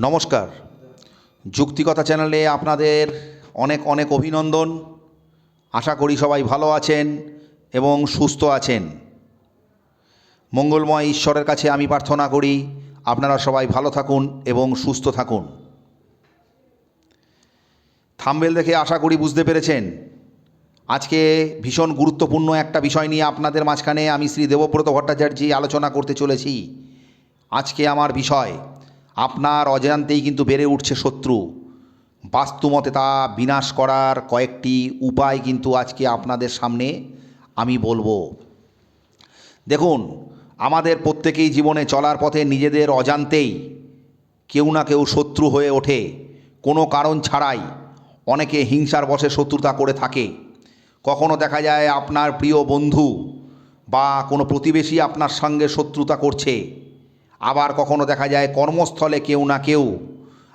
নমস্কার। যুক্তিকতা চ্যানেলে আপনাদের অনেক অনেক অভিনন্দন। আশা করি সবাই ভালো আছেন এবং সুস্থ আছেন। মঙ্গলময় ঈশ্বরের কাছে আমি প্রার্থনা করি, আপনারা সবাই ভালো থাকুন এবং সুস্থ থাকুন। থাম্বেল দেখে আশা করি বুঝতে পেরেছেন। আজকে ভীষণ গুরুত্বপূর্ণ একটা বিষয় নিয়ে আপনাদের মাঝখানে আমি শ্রী দেবব্রত ভট্টাচার্য আলোচনা করতে চলেছি। আজকে আমার বিষয় আপনার অজান্তেই কিন্তু বেড়ে উঠছে শত্রু। বাস্তুমতে তা বিনাশ করার কয়েকটি উপায় কিন্তু আজকে আপনাদের সামনে আমি বলব। দেখুন, আমাদের প্রত্যেকেই জীবনে চলার পথে নিজেদের অজান্তেই কেউ না কেউ শত্রু হয়ে ওঠে। কোনো কারণ ছাড়াই অনেকে হিংসার বশে শত্রুতা করে থাকে। কখনো দেখা যায় আপনার প্রিয় বন্ধু বা কোনো প্রতিবেশী আপনার সঙ্গে শত্রুতা করছে। আবার কখনো দেখা যায় কর্মস্থলে কেউ না কেউ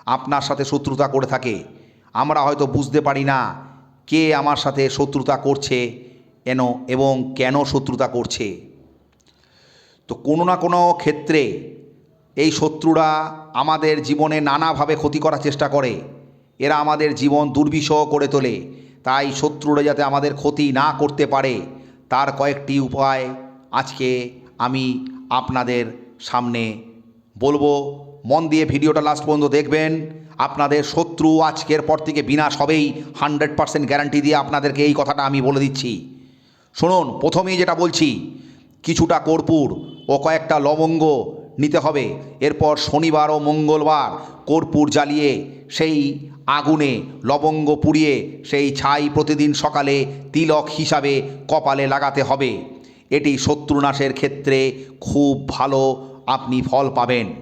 আপনার সাথে শত্রুতা করে থাকে। আমরা হয়তো বুঝতে পারি না কে আমার সাথে শত্রুতা করছে এন এবং কেন শত্রুতা করছে। তো কোনো না কোনো ক্ষেত্রে এই শত্রুরা আমাদের জীবনে নানাভাবে ক্ষতি করার চেষ্টা করে। এরা আমাদের জীবন দুর্বিষহ করে তোলে। তাই শত্রুরা যাতে আমাদের ক্ষতি না করতে পারে, তার কয়েকটি উপায় আজকে আমি আপনাদের সামনে বলব, মন দিয়ে ভিডিওটা লাস্ট পর্যন্ত দেখবেন। আপনাদের শত্রু আজকের পর থেকে বিনাশ হবেই হান্ড্রেড পারসেন্ট গ্যারান্টি দিয়ে আপনাদেরকে এই কথাটা আমি বলে দিচ্ছি। শুনুন, প্রথমেই যেটা বলছি, কিছুটা কর্পূর ও কয়েকটা লবঙ্গ নিতে হবে। এরপর শনিবার ও মঙ্গলবার কর্পূর জ্বালিয়ে, সেই আগুনে লবঙ্গ পুড়িয়ে, সেই ছাই প্রতিদিন সকালে তিলক হিসাবে কপালে লাগাতে হবে। এটি শত্রুনাশের ক্ষেত্রে খুব ভালো আপনি ফল পাবেন।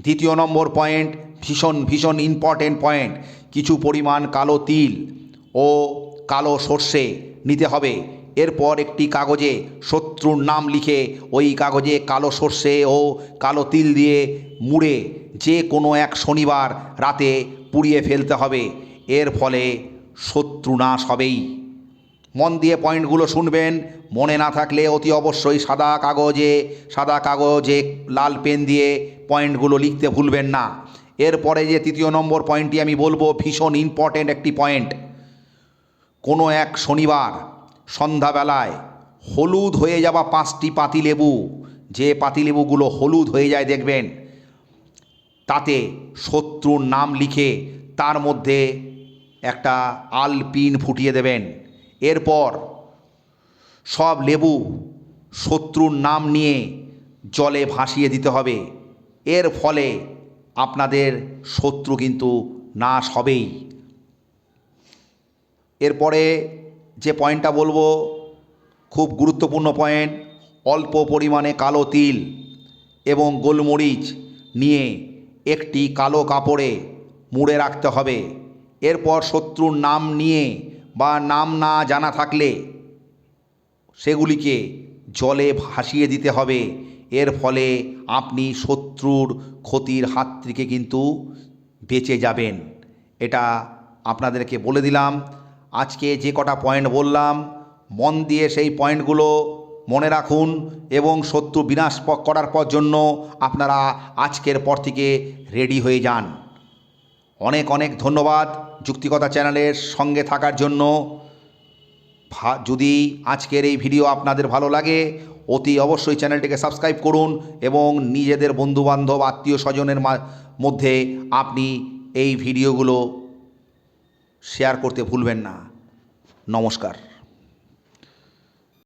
দ্বিতীয় নম্বর পয়েন্ট, ভীষণ ভীষণ ইম্পর্টেন্ট পয়েন্ট কিছু পরিমাণ কালো তিল ও কালো সর্ষে নিতে হবে। এরপর একটি কাগজে শত্রুর নাম লিখে ওই কাগজে কালো সর্ষে ও কালো তিল দিয়ে মুড়ে যে কোনো এক শনিবার রাতে পুড়িয়ে ফেলতে হবে। এর ফলে শত্রু নাশ হবেই। মন দিয়ে পয়েন্টগুলো শুনবেন। মনে না থাকলে অতি অবশ্যই সাদা কাগজে সাদা কাগজে লাল পেন দিয়ে পয়েন্টগুলো লিখতে ভুলবেন না। এরপরে যে তৃতীয় নম্বর পয়েন্টটি আমি বলব, ভীষণ ইম্পর্ট্যান্ট একটি পয়েন্ট। কোনো এক শনিবার সন্ধ্যাবেলায় হলুদ হয়ে যাওয়া পাঁচটি পাতিলেবু, যে পাতিলেবুগুলো হলুদ হয়ে যায় দেখবেন, তাতে শত্রুর নাম লিখে তার মধ্যে একটা আলপিন ফুটিয়ে দেবেন। এরপর সব লেবু শত্রুর নাম নিয়ে জলে ভাসিয়ে দিতে হবে। এর ফলে আপনাদের শত্রু কিন্তু নাশ হবেই। এরপরে যে পয়েন্টটা বলব, খুব গুরুত্বপূর্ণ পয়েন্ট, অল্প পরিমাণে কালো তিল এবং গোলমরিচ নিয়ে একটি কালো কাপড়ে মুড়ে রাখতে হবে। এরপর শত্রুর নাম নিয়ে বা নাম না জানা থাকলে সেগুলিকে জলে ভাসিয়ে দিতে হবে। এর ফলে আপনি শত্রুর ক্ষতির হাত থেকে কিন্তু বেঁচে যাবেন। এটা আপনাদেরকে বলে দিলাম। আজকে যে কটা পয়েন্ট বললাম, মন দিয়ে সেই পয়েন্টগুলো মনে রাখুন এবং শত্রু বিনাশ করার পর জন্য আপনারা আজকের পর থেকে রেডি হয়ে যান। অনেক অনেক ধন্যবাদ যুক্তিকতা চ্যানেলের সঙ্গে থাকার জন্য। যদি আজকের এই ভিডিও আপনাদের ভালো লাগে, অতি অবশ্যই চ্যানেলটিকে সাবস্ক্রাইব করুন এবং নিজেদের বন্ধুবান্ধব, আত্মীয় স্বজনের মধ্যে আপনি এই ভিডিওগুলো শেয়ার করতে ভুলবেন না। নমস্কার।